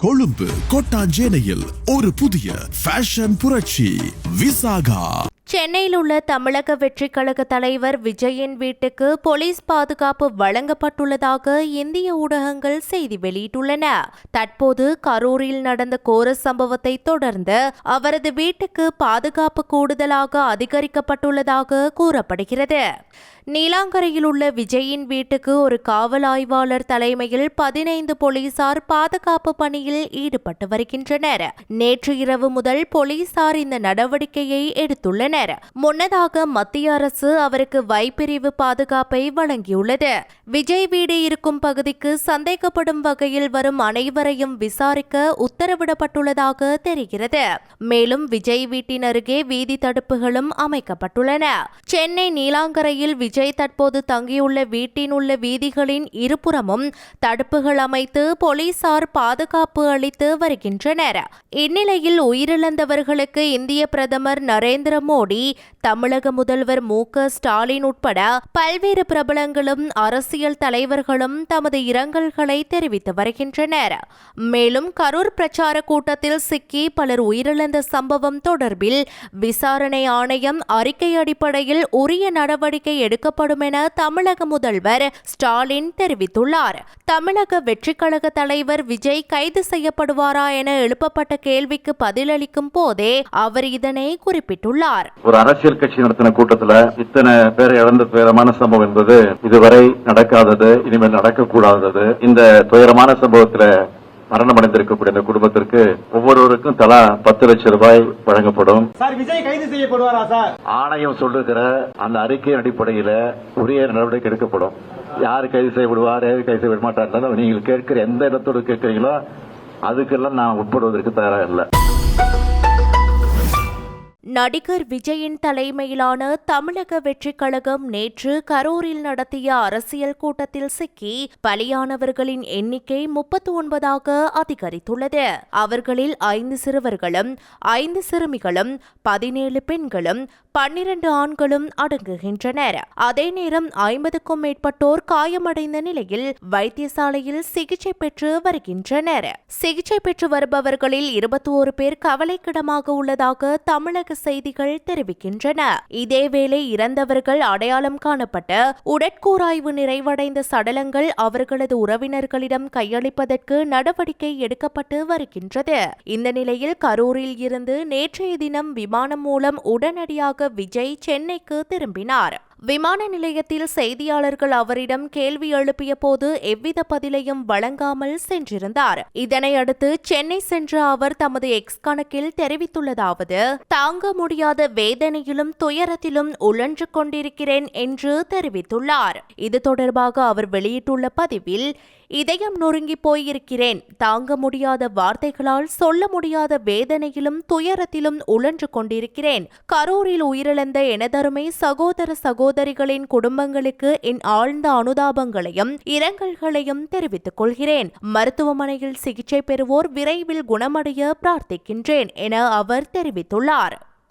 கொழும்பு கொட்டாஞ்சேனையில் ஒரு புதிய ஃபேஷன் புரட்சி விசாகா. சென்னையில் உள்ள தமிழக வெற்றிக் கழக தலைவர் விஜயின் வீட்டுக்கு போலீஸ் பாதுகாப்பு வழங்கப்பட்டுள்ளதாக இந்திய ஊடகங்கள் செய்தி வெளியிட்டுள்ளன. தற்போது கரூரில் நடந்த கோர சம்பவத்தை தொடர்ந்து அவரது வீட்டுக்கு பாதுகாப்பு கூடுதலாக அதிகரிக்கப்பட்டுள்ளதாக கூறப்படுகிறது. நீலாங்கரையில் உள்ள விஜயின் வீட்டுக்கு ஒரு காவல் ஆய்வாளர் தலைமையில் பதினைந்து போலீசார் பாதுகாப்பு பணியில் ஈடுபட்டு வருகின்றனர். நேற்று இரவு முதல் போலீசார் இந்த நடவடிக்கையை எடுத்துள்ளனர். முன்னதாக மத்திய அரசு அவருக்கு வைப்பிரிவு பாதுகாப்பை வழங்கியுள்ளது. விஜய் வீடு இருக்கும் பகுதிக்கு சந்தேகப்படும் வகையில் வரும் அனைவரையும் விசாரிக்க உத்தரவிடப்பட்டுள்ளதாக தெரிகிறது. மேலும் விஜய் வீட்டின் அருகே வீதி தடுப்புகளும் அமைக்கப்பட்டுள்ளன. சென்னை நீலாங்கரையில் விஜய் தற்போது தங்கியுள்ள வீட்டின் உள்ள வீதிகளின் இருபுறமும் தடுப்புகள் அமைத்து போலீசார் பாதுகாப்பு அளித்து வருகின்றனர். இந்நிலையில் உயிரிழந்தவர்களுக்கு இந்திய பிரதமர் நரேந்திர மோடி தமிழக முதல்வர் மு. க. ஸ்டாலின் உட்பட பல்வேறு பிரபலங்களும் அரசியல் தலைவர்களும் தமது இரங்கல்களை தெரிவித்து வருகின்றனர். மேலும் கரூர் பிரச்சார கூட்டத்தில் சிக்கி பலர் உயிரிழந்த சம்பவம் தொடர்பில் விசாரணை ஆணையம் அறிக்கை அடிப்படையில் உரிய நடவடிக்கை எடுக்கப்படும் என தமிழக முதல்வர் ஸ்டாலின் தெரிவித்துள்ளார். தமிழக வெற்றிக் கழக தலைவர் விஜய் கைது செய்யப்படுவாரா என எழுப்பப்பட்ட கேள்விக்கு பதிலளிக்கும் போதே அவர் இதனை குறிப்பிட்டுள்ளார். ஒரு அரசியல் கட்சி நடத்தின கூட்டத்துல இத்தனை பேர் இழந்த துயரமான சம்பவம் என்பது இதுவரை நடக்காதது இனிமேல் நடக்கக்கூடாதது. இந்த துயரமான சம்பவத்துல மரணம் அடைந்திருக்கக்கூடிய இந்த குடும்பத்திற்கு ஒவ்வொருவருக்கும் தலா பத்து லட்சம் ரூபாய் வழங்கப்படும். சார் விஜய் கைது செய்யப்படுவாரா சார்? ஆணையம் சொல்லுகிற அந்த அறிக்கையின் அடிப்படையில உரிய நடவடிக்கை எடுக்கப்படும். யார் கைது செய்யப்படுவார் யார் கைது செய்ய மாட்டார் நீங்கள் கேட்கிற எந்த இடத்தோடு கேட்கிறீங்களோ அதுக்கெல்லாம் நான் உட்படுவதற்கு தயாரா இல்லை. நடிகர் விஜயின் தலைமையிலான தமிழக வெற்றிக் கழகம் நேற்று கரூரில் நடத்திய அரசியல் கூட்டத்தில் சிக்கி பலியானவர்களின் எண்ணிக்கை முப்பத்தி ஒன்பதாக அதிகரித்துள்ளது. அவர்களில் ஐந்து சிறுவர்களும் ஐந்து சிறுமிகளும் பதினேழு பெண்களும் பன்னிரண்டு ஆண்களும் அடங்குகின்றனர். அதே நேரம் ஐம்பதுக்கும் மேற்பட்டோர் காயமடைந்த நிலையில் வைத்தியசாலையில் சிகிச்சை பெற்று வருகின்றனர். சிகிச்சை பெற்று வருபவர்களில் இருபத்தி ஒரு பேர் கவலைக்கிடமாக உள்ளதாக தமிழக செய்திகள் தெரிவிக்கின்றன. இதேவேளை இறந்தவர்கள் அடையாளம் காணப்பட்ட உடற்கூராய்வு நிறைவடைந்த சடலங்கள் அவர்களது உறவினர்களிடம் கையளிப்பதற்கு நடவடிக்கை எடுக்கப்பட்டு வருகின்றது. இந்த நிலையில் கரூரில் இருந்து நேற்றைய தினம் விமானம் மூலம் உடனடியாக விஜய் சென்னைக்கு திரும்பினார். விமான நிலையத்தில் செய்தியாளர்கள் அவரிடம் கேள்வி எழுப்பிய போது எவ்வித பதிலையும் வழங்காமல் சென்றிருந்தார். இதனையடுத்து சென்னை சென்ற அவர் தமது எக்ஸ் கணக்கில் தெரிவித்துள்ளதாவது தாங்க முடியாத வேதனையிலும் துயரத்திலும் உழன்று கொண்டிருக்கிறேன் என்று தெரிவித்துள்ளார். இது தொடர்பாக அவர் வெளியிட்டுள்ள பதிவில் இதயம் நொறுங்கி போயிருக்கிறேன். தாங்க முடியாத வார்த்தைகளால் சொல்ல முடியாத வேதனையிலும் துயரத்திலும் உழன்று கொண்டிருக்கிறேன். கரூரில் உயிரிழந்த எனதருமை சகோதர சகோதரிகளின் குடும்பங்களுக்கு என் ஆழ்ந்த அனுதாபங்களையும் இரங்கல்களையும் தெரிவித்துக் கொள்கிறேன். மருத்துவமனையில் சிகிச்சை பெறுவோர் விரைவில் குணமடைய பிரார்த்திக்கின்றேன் என அவர் தெரிவித்துள்ளார்.